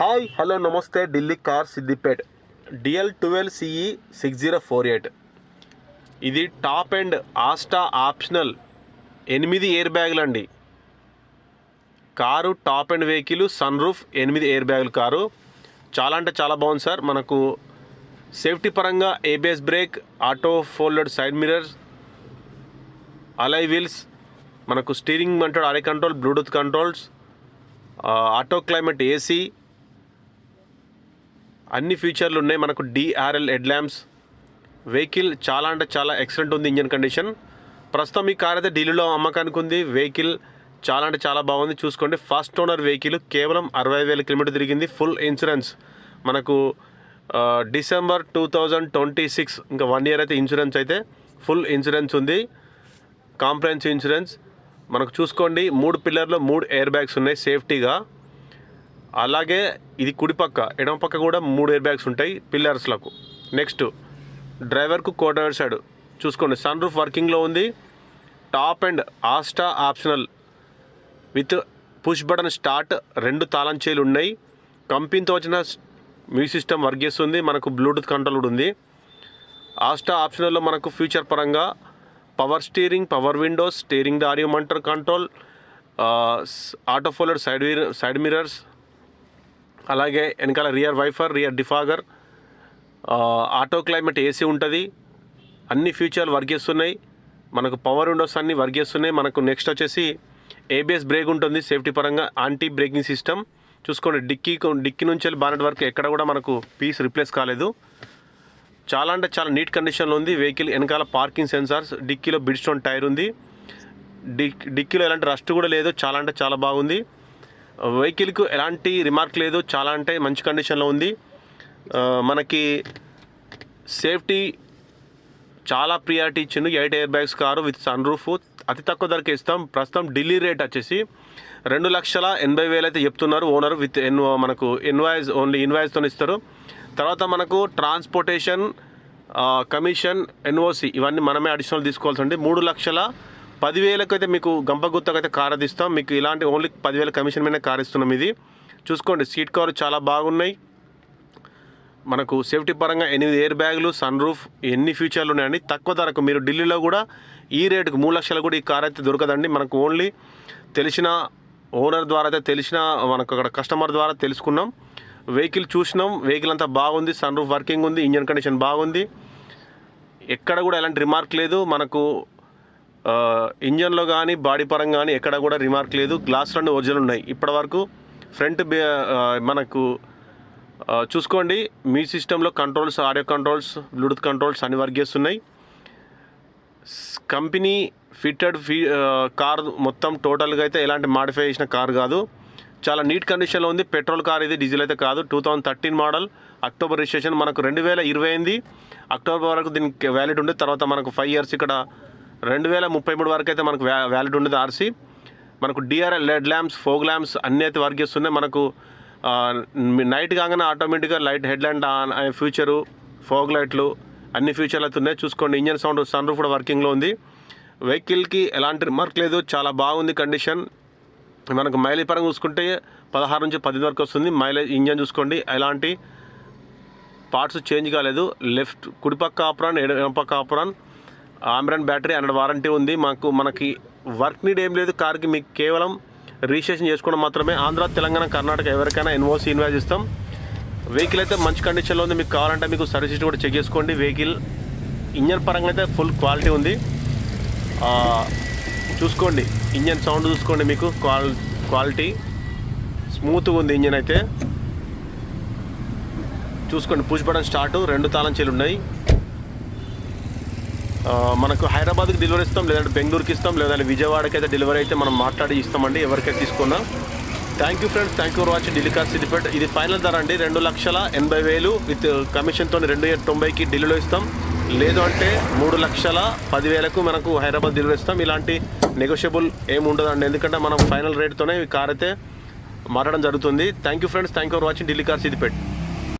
Hi hello నమస్తే Delhi car Siddipet. DL twelve CE six zero four eight. ఇది top and Asta optional ఎనిమిది air బ్యాగులు అండి car top and vehicle sun roof ఎనిమిది air బ్యాగులు car. చాలా అంటే చాలా బాగుంది సార్. మనకు సేఫ్టీ పరంగా ABS brake auto folded side mirrors alloy wheels మనకు స్టీరింగ్ అంటాడు అరే control bluetooth controls auto climate AC అన్ని ఫీచర్లు ఉన్నాయి. మనకు డిఆర్ఎల్ హెడ్ ల్యాంప్స్ వెహికల్ చాలా అంటే చాలా ఎక్సలెంట్ ఉంది ఇంజన్ కండిషన్ ప్రస్తుతం ఈ కార్ అయితే ఢిల్లీలో అమ్మకానికి ఉంది. వెహికల్ చాలా అంటే చాలా బాగుంది. చూసుకోండి. ఫస్ట్ ఓనర్ వెహికల్ కేవలం అరవై వేల కిలోమీటర్ తిరిగింది. ఫుల్ ఇన్సూరెన్స్ మనకు December two thousand twenty six ఇంకా వన్ ఇయర్ అయితే ఇన్సూరెన్స్ అయితే ఫుల్ ఇన్సూరెన్స్ ఉంది. కాంప్రహెన్సివ్ ఇన్సూరెన్స్ మనకు చూసుకోండి. మూడు పిల్లర్లో మూడు ఎయిర్ బ్యాగ్స్ ఉన్నాయి సేఫ్టీగా అలాగే ఇది కుడిపక్క ఎడమ పక్క కూడా మూడు ఎయిర్ బ్యాగ్స్ ఉంటాయి పిల్లర్స్లకు నెక్స్ట్ డ్రైవర్కు కో డ్రైవర్ సైడ్ చూసుకోండి సన్ రూఫ్ వర్కింగ్లో ఉంది. Top and asta optional with push button start రెండు తాళం చేలు ఉన్నాయి. కంపెనీతో వచ్చిన మ్యూజిక్ సిస్టమ్ వర్క్ చేస్తుంది. మనకు బ్లూటూత్ కంట్రోల్ కూడా ఉంది. ఆస్టా ఆప్షనల్లో మనకు ఫ్యూచర్ పరంగా power steering power windows steering the audio mounted control auto folder side side mirrors అలాగే వెనకాల rear wiper rear defogger auto climate AC ఉంటుంది. అన్ని ఫ్యూచర్లు వర్క్ చేస్తున్నాయి మనకు పవర్ విండోస్ అన్ని వర్క్ చేస్తున్నాయి మనకు నెక్స్ట్ వచ్చేసి ఏబిఎస్ బ్రేక్ ఉంటుంది. సేఫ్టీ పరంగా యాంటీ బ్రేకింగ్ సిస్టమ్ చూసుకోండి డిక్కీ డిక్కీ నుంచి వెళ్ళి బానెట్ వరకు ఎక్కడ కూడా మనకు పీస్ రిప్లేస్ కాలేదు. చాలా అంటే చాలా నీట్ కండిషన్లో ఉంది. వెహికల్ వెనకాల పార్కింగ్ సెన్సార్స్ డిక్కీలో బిడ్స్టోన్ టైర్ ఉంది. డిక్కీలో ఎలాంటి రస్ట్ కూడా లేదు. చాలా అంటే చాలా బాగుంది. వెహికల్కు ఎలాంటి రిమార్క్ లేదు. చాలా అంటే మంచి కండిషన్లో ఉంది. మనకి సేఫ్టీ చాలా ప్రియారిటీ ఇచ్చిండు. Eight air bags car with sun roof. అతి తక్కువ ధరకే ఇస్తాం. ప్రస్తుతం ఢిల్లీ రేట్ వచ్చేసి రెండు లక్షల ఎనభై వేలు అయితే చెప్తున్నారు ఓనర్ విత్ ఎన్ మనకు ఇన్వాయిస్ ఓన్లీ ఇన్వాయిస్తో ఇస్తారు. తర్వాత మనకు ట్రాన్స్పోర్టేషన్ కమిషన్ ఎన్ఓసి ఇవన్నీ మనమే అడిషనల్ తీసుకోవాల్సి ఉంది మూడు లక్షల పదివేలకు అయితే మీకు గంపగుత్తకు అయితే కార్ అది ఇస్తాం. మీకు ఇలాంటి ఓన్లీ పదివేల కమిషన్ మీద కార్ ఇస్తున్నాం ఇది. చూసుకోండి సీట్ కవర్ చాలా బాగున్నాయి. మనకు సేఫ్టీ పరంగా ఎనిమిది ఎయిర్ బ్యాగులు సన్ రూఫ్ ఎన్ని ఫీచర్లు ఉన్నాయండి. తక్కువ ధరకు మీరు ఢిల్లీలో కూడా ఈ రేటుకు మూడు లక్షలు కూడా ఈ కార్ అయితే దొరకదండి. మనకు ఓన్లీ తెలిసిన ఓనర్ ద్వారా అయితే తెలిసిన మనకు అక్కడ కస్టమర్ ద్వారా తెలుసుకున్నాం. వెహికల్ చూసినాం. వెహికల్ అంతా బాగుంది. సన్ రూఫ్ వర్కింగ్ ఉంది. ఇంజన్ కండిషన్ బాగుంది. ఎక్కడ కూడా ఎలాంటి రిమార్క్ లేదు. మనకు ఇంజన్లో కానీ బాడీ పరంగా కానీ ఎక్కడ కూడా రిమార్క్ లేదు. గ్లాస్ రెండు ఒరిజినల్ ఉన్నాయి. ఇప్పటివరకు ఫ్రంట్ మనకు చూసుకోండి. మీ సిస్టంలో controls audio controls bluetooth controls అన్ని వర్క్ చేస్తున్నాయి కంపెనీ ఫిట్టెడ్ ఫీ కార్ మొత్తం టోటల్గా అయితే ఎలాంటి మాడిఫై చేసిన కార్ కాదు. చాలా నీట్ కండిషన్లో ఉంది. పెట్రోల్ కార్ ఇది డీజిల్ అయితే కాదు. Two thousand thirteen model. October registration మనకు రెండు వేల ఇరవై ఎనిమిది. అక్టోబర్ వరకు దీనికి వ్యాలిడ్ ఉంది తర్వాత మనకు ఫైవ్ ఇయర్స్ ఇక్కడ రెండు వేల ముప్పై మూడు వరకు అయితే మనకు వ్యా వ్యాలిడ్ ఉండదు ఆర్సీ. మనకు DRL LED lamps fog lamps అన్నీ అయితే వర్క్ చేస్తున్నాయి. మనకు నైట్ కాగానే ఆటోమేటిక్గా light head lamp on feature fog లైట్లు అన్ని ఫ్యూచర్లు అయితే ఉన్నాయి. చూసుకోండి ఇంజన్ సౌండ్ సన్ రూఫ్ కూడా వర్కింగ్లో ఉంది. వెహికల్కి ఎలాంటి రిమార్క్ లేదు. చాలా బాగుంది కండిషన్. మనకు మైలేజ్ పరంగా చూసుకుంటే పదహారు నుంచి పది వరకు వస్తుంది. మైలేజ్ ఇంజన్ చూసుకోండి. ఎలాంటి పార్ట్స్ చేంజ్ కాలేదు. లెఫ్ట్ కుడిపక్క ఆపరాన్ ఎడమపక్క ఆపరాన్. ఆమ్రాన్ బ్యాటరీ హండ్రెడ్ వారంటీ ఉంది. మాకు మనకి వర్క్ నీడ్ ఏం లేదు. కార్కి మీకు కేవలం రిజిస్ట్రేషన్ చేసుకోవడం మాత్రమే. ఆంధ్ర తెలంగాణ కర్ణాటక ఎవరికైనా ఎన్ఓసి ఇన్వాయిస్ ఇస్తాం. వెహికల్ అయితే మంచి కండిషన్లో ఉంది. మీకు కావాలంటే మీకు సర్వీస్ కూడా చెక్ చేసుకోండి. వెహికల్ ఇంజన్ పరంగా అయితే ఫుల్ క్వాలిటీ ఉంది. చూసుకోండి. ఇంజన్ సౌండ్ చూసుకోండి మీకు. క్వాల్ క్వాలిటీ స్మూత్గా ఉంది ఇంజన్ అయితే. చూసుకోండి. Push button start. రెండు తాళం చేలు ఉన్నాయి. మనకు హైదరాబాద్కి డెలివరీ ఇస్తాం లేదంటే బెంగళూరుకి ఇస్తాం లేదంటే విజయవాడకి అయితే డెలివరీ అయితే మనం మాట్లాడి ఇస్తామండి ఎవరికైతే తీసుకున్నా. Thank you friends thank you for watching Delhi Siddipet ఇది ఫైనల్ ధర అండి రెండు లక్షల ఎనభై వేలు విత్ కమిషన్తో రెండు తొంభైకి ఢిల్లీలో ఇస్తాం. లేదు అంటే మూడు లక్షల పదివేలకు మనకు హైదరాబాద్ డెలివరీ ఇస్తాం. ఇలాంటి నెగోషియబుల్ ఏమి ఉండదండి. ఎందుకంటే మనం ఫైనల్ రేట్తోనే ఈ కార్ అయితే మారడం జరుగుతుంది. Thank you friends thank you for watching Delhi car Siddipet